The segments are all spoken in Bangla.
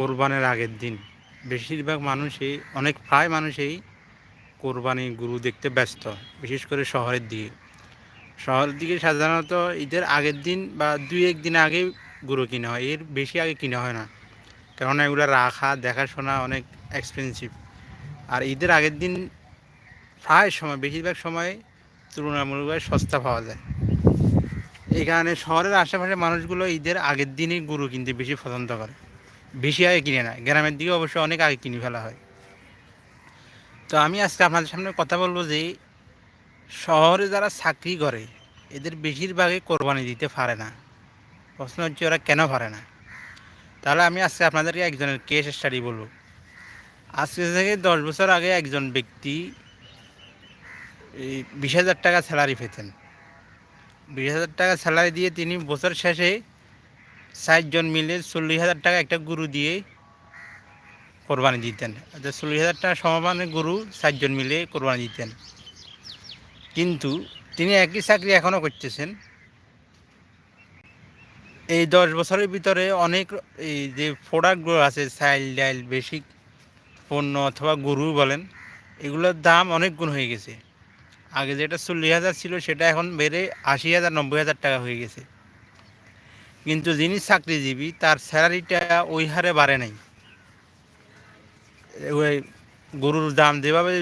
কোরবানের আগের দিন। বেশিরভাগ মানুষই, অনেক প্রায় মানুষই কোরবানি গরু দেখতে ব্যস্ত, বিশেষ করে শহরের দিকে। শহরের দিকে সাধারণত ঈদের আগের দিন বা দুই এক দিন আগে গরু কিনা হয়, এর বেশি আগে কিনা হয় না। কেননা এগুলো রাখা, দেখাশোনা অনেক এক্সপেন্সিভ আর ঈদের আগের দিন প্রায় সময়, বেশিরভাগ সময় তুলনামূলকভাবে সস্তা পাওয়া যায়। কারণে শহরের আশেপাশে মানুষগুলো ঈদের আগের দিনই গরু কিনতে বেশি পছন্দ করে। বেশি আগে কিনে না গ্রামের দিকে অবশ্য অনেক আগে কিনে ফেলা হয়। তো আমি আজকে আপনাদের সামনে কথা বলব যে, শহরে যারা চাকরি করে, এদের বেশিরভাগই কোরবানি দিতে পারে না। প্রশ্ন হচ্ছে ওরা কেন পারে না? তাহলে আমি আজকে আপনাদেরকে একজনের কেস স্টাডি বলব। আজকে থেকে দশ বছর আগে একজন ব্যক্তি বিশ হাজার টাকা স্যালারি পেতেন। বিশ হাজার টাকা স্যালারি দিয়ে তিনি বছর শেষে ষাটজন মিলে চল্লিশ হাজার টাকা একটা গরু দিয়ে কোরবানি দিতেন। অর্থাৎ চল্লিশ হাজার টাকা সমমানের গরু ষাটজন মিলে কোরবানি দিতেন। কিন্তু তিনি একই চাকরি এখনও করতেছেন। এই দশ বছরের ভিতরে অনেক এই যে প্রোডাক্টগুলো আছে, চাইল ডাইল বেসিক পণ্য অথবা গরু বলেন, এগুলোর দাম অনেক গুণ হয়ে গেছে। আগে যেটা চল্লিশ হাজার ছিল, সেটা এখন বেড়ে আশি হাজার, নব্বই হাজার টাকা হয়ে গেছে। কিন্তু যিনি চাকরিজীবী, তার স্যালারিটা ওই হারে বাড়ে নাই। ওই গরুর দাম যেভাবে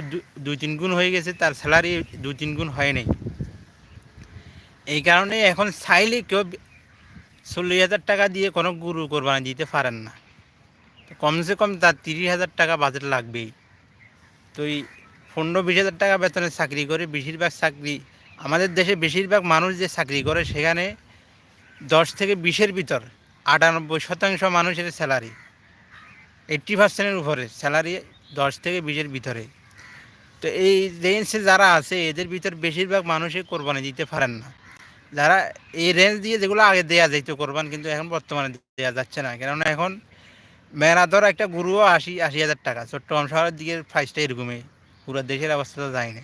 দুই তিন গুণ হয়ে গেছে, তার স্যালারি দুই তিন গুণ হয় নাই। এই কারণে এখন চাইলে কেউ চল্লিশ হাজার টাকা দিয়ে কোনো গরু কোরবানি দিতে পারেন না। কমসে কম তার তিরিশ হাজার টাকা বাজেট লাগবেই। তো এই পনেরো বিশ হাজার টাকা বেতনে চাকরি করে, বেশিরভাগ চাকরি আমাদের দেশে বেশিরভাগ মানুষ যে চাকরি করে সেখানে দশ থেকে বিশের ভিতর আটানব্বই শতাংশ মানুষের স্যালারি। এইট্টি পার্সেন্টের উপরে স্যালারি দশ থেকে বিশের ভিতরে। তো এই রেঞ্জে যারা আছে, এদের ভিতর বেশিরভাগ মানুষই কোরবানি দিতে পারেন না। যারা এই রেঞ্জ দিয়ে যেগুলো আগে দেওয়া যেত কোরবান, কিন্তু এখন বর্তমানে দেওয়া যাচ্ছে না। কেননা এখন মেরাদর একটা গুরুও আশি আশি হাজার টাকা। চট্টগ্রাম শহরের দিকে প্রাইসটা এরকমই। পুরো দেশের অবস্থা তো যায় না।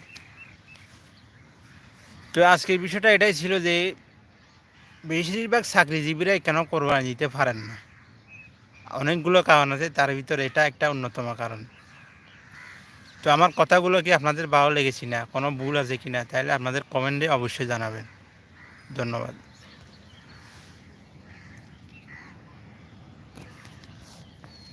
তো আজকের বিষয়টা এটাই ছিল যে বেশিরভাগ চাকরিজীবীরা কেন কোরবানি দিতে পারেন না? অনেকগুলো কারণ আছে, তার ভিতরে এটা একটা অন্যতম কারণ। তো আমার কথাগুলো কি আপনাদের ভালো লেগেছি না? কোনো ভুল আছে কি না তাহলে আপনাদের কমেন্টে অবশ্যই জানাবেন। ধন্যবাদ।